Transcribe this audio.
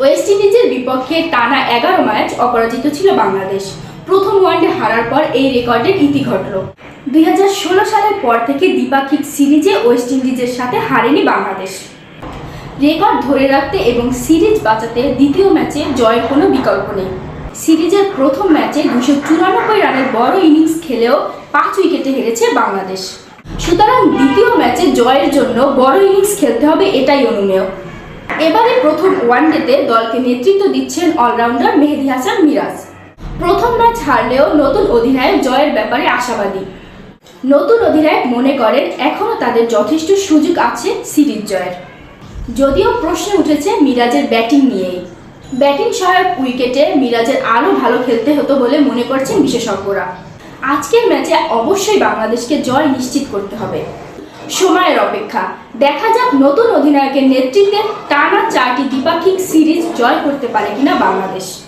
West ইন্ডিজের বিপক্ষে টানা এগারো ম্যাচ অপরাজিত ছিল বাংলাদেশ। প্রথম ওয়ানডে হারার পর এই রেকর্ডের ইতি ঘটল। দুই হাজার ষোলো সালের পর থেকে দ্বিপাক্ষিক সিরিজে ওয়েস্ট ইন্ডিজের সাথে হারেনি বাংলাদেশ। রেকর্ড ধরে রাখতে এবং সিরিজ বাঁচাতে দ্বিতীয় ম্যাচে জয়ের কোনো বিকল্প নেই। সিরিজের প্রথম ম্যাচে দুশো চুরানব্বই রানের বড় ইনিংস খেলেও পাঁচ উইকেটে হেরেছে বাংলাদেশ। সুতরাং দ্বিতীয় ম্যাচে জয়ের জন্য বড় ইনিংস খেলতে হবে এটাই অনুমেয়। এবারে প্রথম ওয়ানডেতে দলকে নেতৃত্ব দিচ্ছেন অলরাউন্ডার মেহেদি হাসান মিরাজ। প্রথম ম্যাচ হারলেও নতুন অধিনায়ক জয়ের ব্যাপারে আশাবাদী। নতুন অধিনায়ক মনে করেন এখনও তাদের যথেষ্ট সুযোগ আছে সিরিজ জয়ের। যদিও প্রশ্ন উঠেছে মিরাজের ব্যাটিং নিয়েই। ব্যাটিং সহায়ক উইকেটে মিরাজের আরও ভালো খেলতে হতো বলে মনে করছেন বিশেষজ্ঞরা। আজকের ম্যাচে অবশ্যই বাংলাদেশকে জয় নিশ্চিত করতে হবে। সময়ের অপেক্ষা। দেখা যাক নতুন অধিনায়কের নেতৃত্বে টানা চারটি দ্বিপাক্ষিক সিরিজ জয় করতে পারে কিনা বাংলাদেশ।